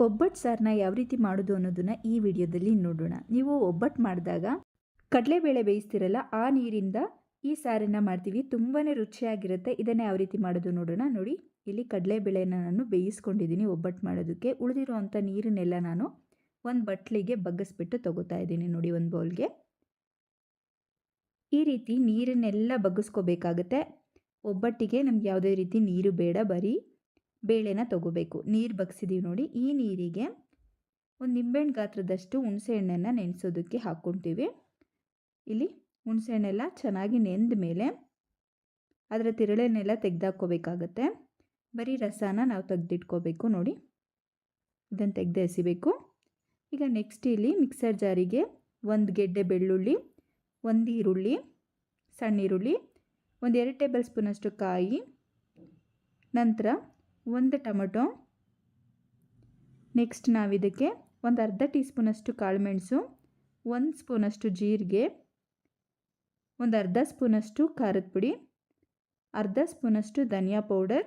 ಒಬ್ಬಟ್ಟು ಸಾರನ್ನ ಯಾವ ರೀತಿ ಮಾಡೋದು ಅನ್ನೋದನ್ನು ಈ ವಿಡಿಯೋದಲ್ಲಿ ನೋಡೋಣ. ನೀವು ಒಬ್ಬಟ್ಟು ಮಾಡಿದಾಗ ಕಡಲೆಬೇಳೆ ಬೇಯಿಸ್ತಿರಲ್ಲ, ಆ ನೀರಿಂದ ಈ ಸಾರನ್ನು ಮಾಡ್ತೀವಿ. ತುಂಬಾ ರುಚಿಯಾಗಿರುತ್ತೆ. ಇದನ್ನು ಯಾವ ರೀತಿ ಮಾಡೋದು ನೋಡೋಣ. ನೋಡಿ, ಇಲ್ಲಿ ಕಡಲೆಬೇಳೆನ ನಾನು ಬೇಯಿಸ್ಕೊಂಡಿದ್ದೀನಿ ಒಬ್ಬಟ್ಟು ಮಾಡೋದಕ್ಕೆ. ಉಳಿದಿರುವಂಥ ನೀರನ್ನೆಲ್ಲ ನಾನು ಒಂದು ಬಟ್ಲಿಗೆ ಬಗ್ಗಿಸ್ಬಿಟ್ಟು ತಗೋತಾ ಇದ್ದೀನಿ ನೋಡಿ ಒಂದು ಬೌಲ್ಗೆ. ಈ ರೀತಿ ನೀರನ್ನೆಲ್ಲ ಬಗ್ಗಿಸ್ಕೋಬೇಕಾಗತ್ತೆ. ಒಬ್ಬಟ್ಟಿಗೆ ನಮ್ಗೆ ಯಾವುದೇ ರೀತಿ ನೀರು ಬೇಡ. ಬರೀ ಬೇಳೆನ ತಗೋಬೇಕು. ನೀರು ಬಗ್ಸಿದೀವಿ ನೋಡಿ, ಈ ನೀರಿಗೆ ಒಂದು ನಿಂಬೆಹಣ್ಣು ಗಾತ್ರದಷ್ಟು ಹುಣಸೆಹಣ್ಣನ್ನು ನೆನೆಸೋದಕ್ಕೆ ಹಾಕ್ಕೊತೀವಿ ಇಲ್ಲಿ ಹುಣಸೆಹಣ್ಣೆಲ್ಲ ಚೆನ್ನಾಗಿ ನೆಂದ ಮೇಲೆ ಅದರ ತಿರಳೆನೆಲ್ಲ ತೆಗೆದಾಕೋಬೇಕಾಗತ್ತೆ ಬರೀ ರಸನ ನಾವು ತೆಗೆದಿಟ್ಕೋಬೇಕು ನೋಡಿ. ಇದನ್ನು ತೆಗೆದು ಎಸಿಬೇಕು. ಈಗ ನೆಕ್ಸ್ಟ್ ಇಲ್ಲಿ ಮಿಕ್ಸರ್ ಜಾರಿಗೆ ಒಂದು ಗೆಡ್ಡೆ ಬೆಳ್ಳುಳ್ಳಿ, ಒಂದು ಈರುಳ್ಳಿ, ಸಣ್ಣ ಈರುಳ್ಳಿ, ಒಂದು ಎರಡು ಟೇಬಲ್ ಸ್ಪೂನಷ್ಟು ಕಾಯಿ, ನಂತರ ಒಂದು ಟೊಮೊಟೊ. ನೆಕ್ಸ್ಟ್ ನಾವಿದಕ್ಕೆ ಒಂದು ಅರ್ಧ ಟೀ ಸ್ಪೂನಷ್ಟು ಕಾಳುಮೆಣಸು, ಒಂದು ಸ್ಪೂನಷ್ಟು ಜೀರಿಗೆ, ಒಂದು ಅರ್ಧ ಸ್ಪೂನಷ್ಟು ಖಾರದ ಪುಡಿ, ಅರ್ಧ ಸ್ಪೂನಷ್ಟು ಧನಿಯಾ ಪೌಡರ್,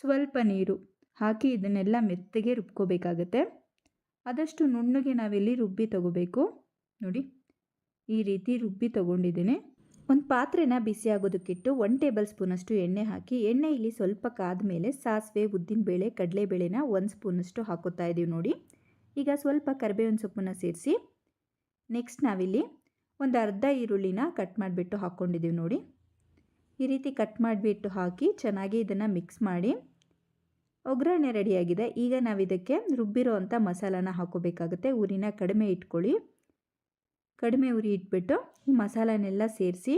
ಸ್ವಲ್ಪ ನೀರು ಹಾಕಿ ಇದನ್ನೆಲ್ಲ ಮೆತ್ತಗೆ ರುಬ್ಕೋಬೇಕಾಗತ್ತೆ. ಆದಷ್ಟು ನುಣ್ಣಗೆ ನಾವಿಲ್ಲಿ ರುಬ್ಬಿ ತಗೋಬೇಕು. ನೋಡಿ, ಈ ರೀತಿ ರುಬ್ಬಿ ತೊಗೊಂಡಿದ್ದೀನಿ. ಒಂದು ಪಾತ್ರೆನ ಬಿಸಿ ಆಗೋದಕ್ಕಿಟ್ಟು ಒನ್ ಟೇಬಲ್ ಸ್ಪೂನಷ್ಟು ಎಣ್ಣೆ ಹಾಕಿ, ಎಣ್ಣೆ ಇಲ್ಲಿ ಸ್ವಲ್ಪ ಕಾದ ಮೇಲೆ ಸಾಸಿವೆ ಉದ್ದಿನಬೇಳೆ ಕಡಲೆಬೇಳೆನ ಒಂದು ಸ್ಪೂನಷ್ಟು ಹಾಕೋತಾ ಇದ್ದೀವಿ ನೋಡಿ. ಈಗ ಸ್ವಲ್ಪ ಕರಿಬೇವಿನ ಸೊಪ್ಪನ್ನು ಸೇರಿಸಿ ನೆಕ್ಸ್ಟ್ ನಾವಿಲ್ಲಿ ಒಂದು ಅರ್ಧ ಈರುಳ್ಳಿನ ಕಟ್ ಮಾಡಿಬಿಟ್ಟು ಹಾಕ್ಕೊಂಡಿದ್ದೀವಿ ನೋಡಿ. ಈ ರೀತಿ ಕಟ್ ಮಾಡಿಬಿಟ್ಟು ಹಾಕಿ ಚೆನ್ನಾಗಿ ಇದನ್ನು ಮಿಕ್ಸ್ ಮಾಡಿ, ಒಗ್ಗರಣೆ ರೆಡಿಯಾಗಿದೆ ಈಗ ನಾವು ಇದಕ್ಕೆ ರುಬ್ಬಿರೋ ಅಂಥ ಮಸಾಲಾನ ಹಾಕೋಬೇಕಾಗುತ್ತೆ. ಊರಿನ ಕಡಿಮೆ ಇಟ್ಕೊಳ್ಳಿ. ಕಡಿಮೆ ಉರಿ ಇಟ್ಬಿಟ್ಟು ಈ ಮಸಾಲನೆಲ್ಲ ಸೇರಿಸಿ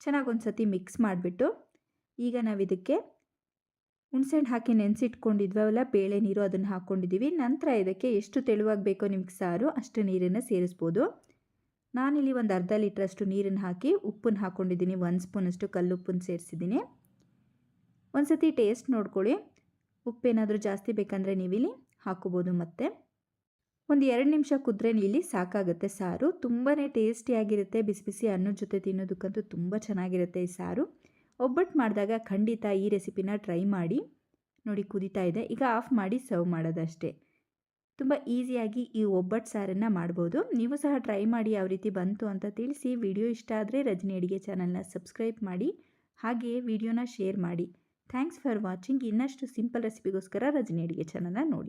ಚೆನ್ನಾಗಿ ಒಂದು ಸತಿ ಮಿಕ್ಸ್ ಮಾಡಿಬಿಟ್ಟು ಈಗ ನಾವು ಇದಕ್ಕೆ ಹುಣ್ಸೆಹಣ್ಣು ಹಾಕಿ ನೆನೆಸಿಟ್ಕೊಂಡಿದ್ವಲ್ಲ ಬೇಳೆ ನೀರು ಅದನ್ನು ಹಾಕ್ಕೊಂಡಿದ್ದೀವಿ ನಂತರ ಇದಕ್ಕೆ ಎಷ್ಟು ತೆಳುವಾಗಿ ಬೇಕೋ ನಿಮ್ಗೆ ಸಾರು, ಅಷ್ಟು ನೀರನ್ನು ಸೇರಿಸ್ಬೋದು. ನಾನಿಲ್ಲಿ ಒಂದು ಅರ್ಧ ಲೀಟ್ರಷ್ಟು ನೀರನ್ನು ಹಾಕಿ ಉಪ್ಪನ್ನು ಹಾಕ್ಕೊಂಡಿದ್ದೀನಿ. ಒಂದು ಸ್ಪೂನಷ್ಟು ಕಲ್ಲುಪ್ಪನ್ನು ಸೇರಿಸಿದ್ದೀನಿ. ಒಂದು ಸತಿ ಟೇಸ್ಟ್ ನೋಡ್ಕೊಳ್ಳಿ. ಉಪ್ಪೇನಾದರೂ ಜಾಸ್ತಿ ಬೇಕಂದರೆ ನೀವಿಲ್ಲಿ ಹಾಕೋಬೋದು ಮತ್ತೆ. ಒಂದು ಎರಡು ನಿಮಿಷ ಕುದ್ರೆ ಇಲ್ಲಿ ಸಾಕಾಗುತ್ತೆ ಸಾರು. ತುಂಬಾ ಟೇಸ್ಟಿಯಾಗಿರುತ್ತೆ ಬಿಸಿ ಬಿಸಿ ಅನ್ನದ ಜೊತೆ ತಿನ್ನೋದಕ್ಕಂತೂ ತುಂಬ ಚೆನ್ನಾಗಿರುತ್ತೆ ಈ ಸಾರು. ಒಬ್ಬಟ್ಟು ಮಾಡಿದಾಗ ಖಂಡಿತ ಈ ರೆಸಿಪಿನ ಟ್ರೈ ಮಾಡಿ. ನೋಡಿ ಕುದೀತಾ ಇದೆ. ಈಗ ಆಫ್ ಮಾಡಿ ಸರ್ವ್ ಮಾಡೋದಷ್ಟೇ. ತುಂಬ ಈಸಿಯಾಗಿ ಈ ಒಬ್ಬಟ್ಟು ಸಾರನ್ನು ಮಾಡ್ಬೋದು. ನೀವು ಸಹ ಟ್ರೈ ಮಾಡಿ ಯಾವ ರೀತಿ ಬಂತು ಅಂತ ತಿಳಿಸಿ. ವಿಡಿಯೋ ಇಷ್ಟ ಆದರೆ ರಜನಿ ಅಡುಗೆ ಚಾನಲ್ನ ಸಬ್ಸ್ಕ್ರೈಬ್ ಮಾಡಿ. ಹಾಗೆಯೇ ವಿಡಿಯೋನ ಶೇರ್ ಮಾಡಿ. Thanks for watching. ಇನ್ನಷ್ಟು ಸಿಂಪಲ್ ರೆಸಿಪಿಗೋಸ್ಕರ ರಜನಿ ಅಡುಗೆ ಚಾನಲ್ನ ನೋಡಿ.